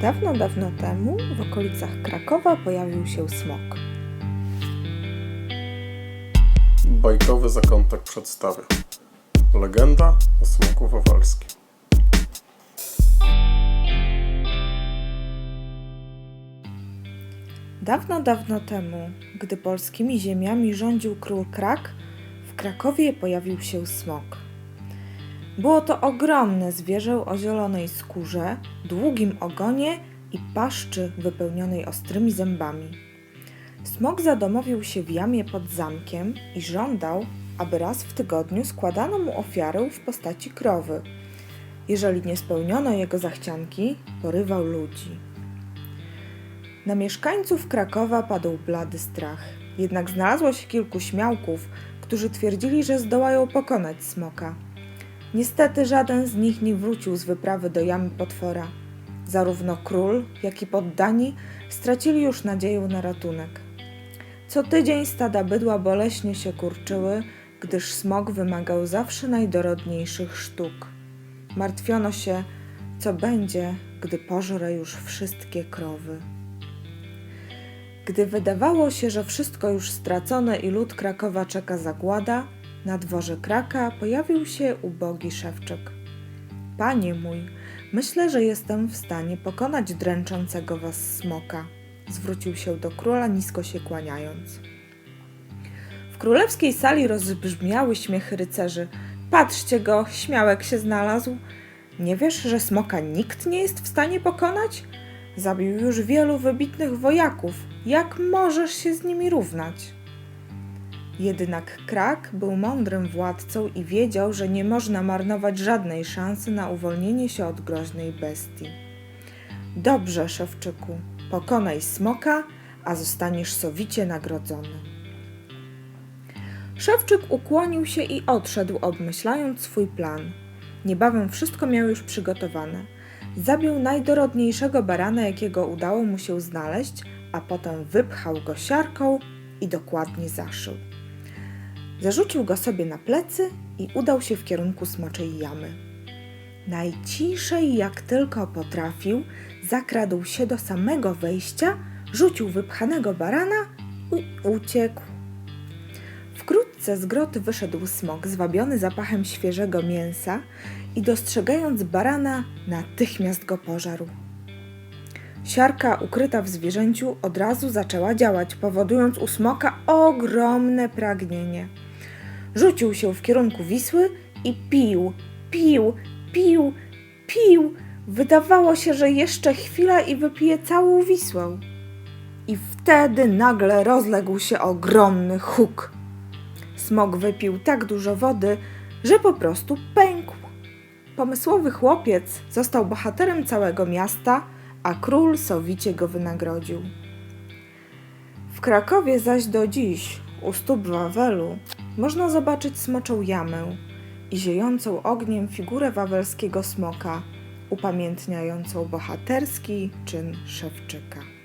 Dawno, dawno temu w okolicach Krakowa pojawił się smok. Bajkowy zakątek przedstawia. Legenda o smoku wawelskim. Dawno, dawno temu, gdy polskimi ziemiami rządził król Krak, w Krakowie pojawił się smok. Było to ogromne zwierzę o zielonej skórze, długim ogonie i paszczy wypełnionej ostrymi zębami. Smok zadomowił się w jamie pod zamkiem i żądał, aby raz w tygodniu składano mu ofiarę w postaci krowy. Jeżeli nie spełniono jego zachcianki, porywał ludzi. Na mieszkańców Krakowa padł blady strach. Jednak znalazło się kilku śmiałków, którzy twierdzili, że zdołają pokonać smoka. Niestety żaden z nich nie wrócił z wyprawy do jamy potwora. Zarówno król, jak i poddani stracili już nadzieję na ratunek. Co tydzień stada bydła boleśnie się kurczyły, gdyż smok wymagał zawsze najdorodniejszych sztuk. Martwiono się, co będzie, gdy pożre już wszystkie krowy. Gdy wydawało się, że wszystko już stracone i lud Krakowa czeka zagłada, na dworze Kraka pojawił się ubogi szewczyk. Panie mój, myślę, że jestem w stanie pokonać dręczącego was smoka. Zwrócił się do króla nisko się kłaniając. W królewskiej sali rozbrzmiały śmiechy rycerzy. Patrzcie go, śmiałek się znalazł. Nie wiesz, że smoka nikt nie jest w stanie pokonać? Zabił już wielu wybitnych wojaków. Jak możesz się z nimi równać? Jednak Krak był mądrym władcą i wiedział, że nie można marnować żadnej szansy na uwolnienie się od groźnej bestii. Dobrze, szewczyku, pokonaj smoka, a zostaniesz sowicie nagrodzony. Szewczyk ukłonił się i odszedł, obmyślając swój plan. Niebawem wszystko miał już przygotowane. Zabił najdorodniejszego barana, jakiego udało mu się znaleźć, a potem wypchał go siarką i dokładnie zaszył. Zarzucił go sobie na plecy i udał się w kierunku smoczej jamy. Najciszej jak tylko potrafił, zakradł się do samego wejścia, rzucił wypchanego barana i uciekł. Wkrótce z groty wyszedł smok, zwabiony zapachem świeżego mięsa i dostrzegając barana, natychmiast go pożarł. Siarka ukryta w zwierzęciu od razu zaczęła działać, powodując u smoka ogromne pragnienie. Rzucił się w kierunku Wisły i pił, pił, pił, pił. Wydawało się, że jeszcze chwila i wypije całą Wisłę. I wtedy nagle rozległ się ogromny huk. Smok wypił tak dużo wody, że po prostu pękł. Pomysłowy chłopiec został bohaterem całego miasta, a król sowicie go wynagrodził. W Krakowie zaś do dziś, u stóp Wawelu, można zobaczyć smoczą jamę i ziejącą ogniem figurę wawelskiego smoka, upamiętniającą bohaterski czyn Szewczyka.